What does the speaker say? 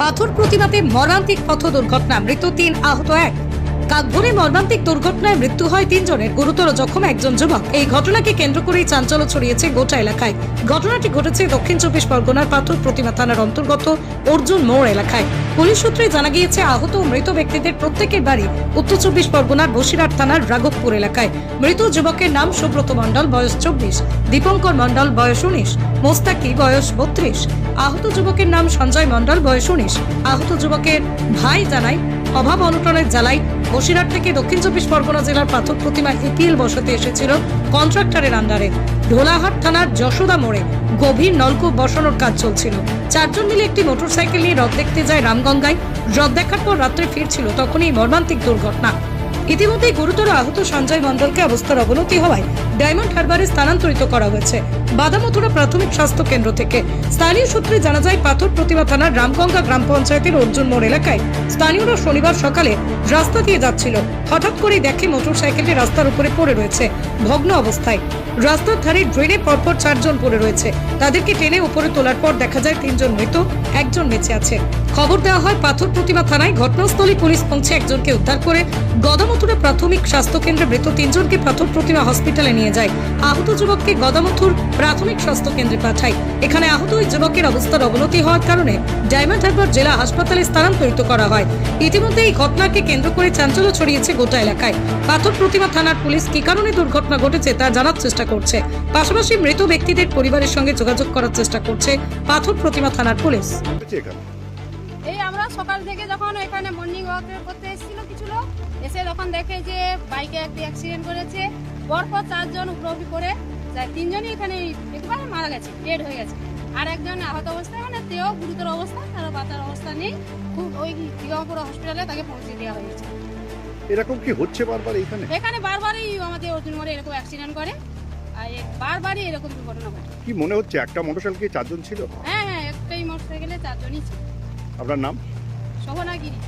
পাথর প্রতিবাদে মর্মান্তিক পথ দুর্ঘটনা মৃত তিন আহত এক। কাকভরে মর্মান্তিক দুর্ঘটনায় মৃত্যু হয় তিনজনের। গুরুতর জখম একজন যুবক। এই ঘটনাকে কেন্দ্র করেই চাঞ্চল্য ছড়িয়েছে গোটা এলাকায়। ঘটনাটি ঘটেছে দক্ষিণ চব্বিশ পরগনার পাথর প্রতিমা থানার অন্তর্গত অর্জুন মোড় এলাকায়। পুলিশ সূত্রে জানা গিয়েছে, আহত ও মৃত ব্যক্তিদের প্রত্যেকের বাড়ি উত্তর চব্বিশ পরগনার বসিরহাট থানার রাঘবপুর এলাকায়। মৃত যুবকের নাম সুব্রত মণ্ডল, বয়স চব্বিশ। দীপঙ্কর মণ্ডল, বয়স উনিশ। মোস্তাকি, বয়স বত্রিশ। আহত যুবকের নাম সঞ্জয় মণ্ডল, বয়স উনিশ। আহত যুবকের ভাই জানায় অভাব অনটনের জ্বালাই বসিরহাট থেকে দক্ষিণ চব্বিশ পরগনা জেলার পাথর প্রতিমা এপিএল বসাতে এসেছিল কন্ট্রাক্টরের আন্ডারে। ঢোলাহাট থানার যশোদা মোড়ে গভীর নলকূপ বসানোর কাজ চলছিল। চারজন মিলে একটি মোটরসাইকেল নিয়ে রথ দেখতে যায় রামগঙ্গায়। রথ দেখার পর রাত্রে ফিরছিল তখনই মর্মান্তিক দুর্ঘটনা। ইতিমধ্যেই গুরুতর আহত সঞ্জয় মণ্ডলকে অবস্থার অবনতি হওয়ায় ডায়মন্ড হারবারে স্থানান্তরিত করা হয়েছে। বাদামথুরা প্রাথমিক স্বাস্থ্য কেন্দ্র থেকে। স্থানীয় সূত্রে জানা যায়, পাথর প্রতিমা থানার রামগঙ্গা গ্রাম পঞ্চায়েতের অর্জুন মোড় এলাকায় স্থানীয়রা শনিবার সকালে রাস্তা দিয়ে যাচ্ছিল। হঠাৎ করেই দেখে মোটর সাইকেলটি রাস্তার উপরে পড়ে রয়েছে, ভগ্ন অবস্থায়। রাস্তার ধারে ড্রেনে পরপর চারজন পড়ে রয়েছে। তাদেরকে টেনে উপরে তোলার পর দেখা যায়, তিনজন মৃত, একজন বেঁচে আছে। খবর দেওয়া হয় পাথর প্রতিমা থানায়। ঘটনাস্থলে পুলিশ পৌঁছে একজনকে উদ্ধার করে গদামথুরা প্রাথমিক স্বাস্থ্য কেন্দ্রে মৃত তিনজনকে পাথর প্রতিমা হসপিটালে নিয়ে যায়। আহত যুবককে গদামথুর প্রাথমিক স্বাস্থ্য কেন্দ্রে পাঠায়। এখানে আহত ওই যুবকের অবস্থার অবনতি হওয়ার কারণে ডায়মন্ড হারবার জেলা হাসপাতালে স্থানান্তরিত করা হয়। ইতিমধ্যে এই ঘটনাকে কেন্দ্র করে চাঞ্চল্য ছড়িয়েছে গোটা এলাকায়। পাথর প্রতিমা থানার পুলিশ কি কারণে দুর্ঘটনা ঘটেছে তা জানার চেষ্টা করছে। পাশাপাশি মৃত ব্যক্তিদের পরিবারের সঙ্গে যোগাযোগ করার চেষ্টা করছে পাথর প্রতিমা থানার পুলিশ। এই আমরা সকাল থেকে যখন এখানে মর্নিং ওয়াক করতে এসেছিল কিছু লোক এসে তখন দেখে যে বাইকে একটি অ্যাক্সিডেন্ট করেছে পরপর চারজন উপরোপি করে যায়। তিনজনই এখানে একবারে মারা গেছে ডেড হয়ে গেছে। আর একজন আহত অবস্থায় মানে তেও গুরুতর অবস্থা তার বাঁচার অবস্থা নেই। খুব ওই দিগমপুর হসপিটালে তাকে পৌঁছে দেওয়া হয়েছে। এরকম কি হচ্ছে বারবার এইখানে? এখানে বারবারই আমাদের অর্জুন মোড়ে এরকম অ্যাক্সিডেন্ট করে। আর এ- বারবারই এরকম দুর্ঘটনা ঘটে। কি মনে হচ্ছে একটা মোটরসাইকেল চারজন ছিল? হ্যাঁ হ্যাঁ একটাই মোটরসাইকেলে চারজনই ছিল। আপনার নাম? শোভনাগিরি।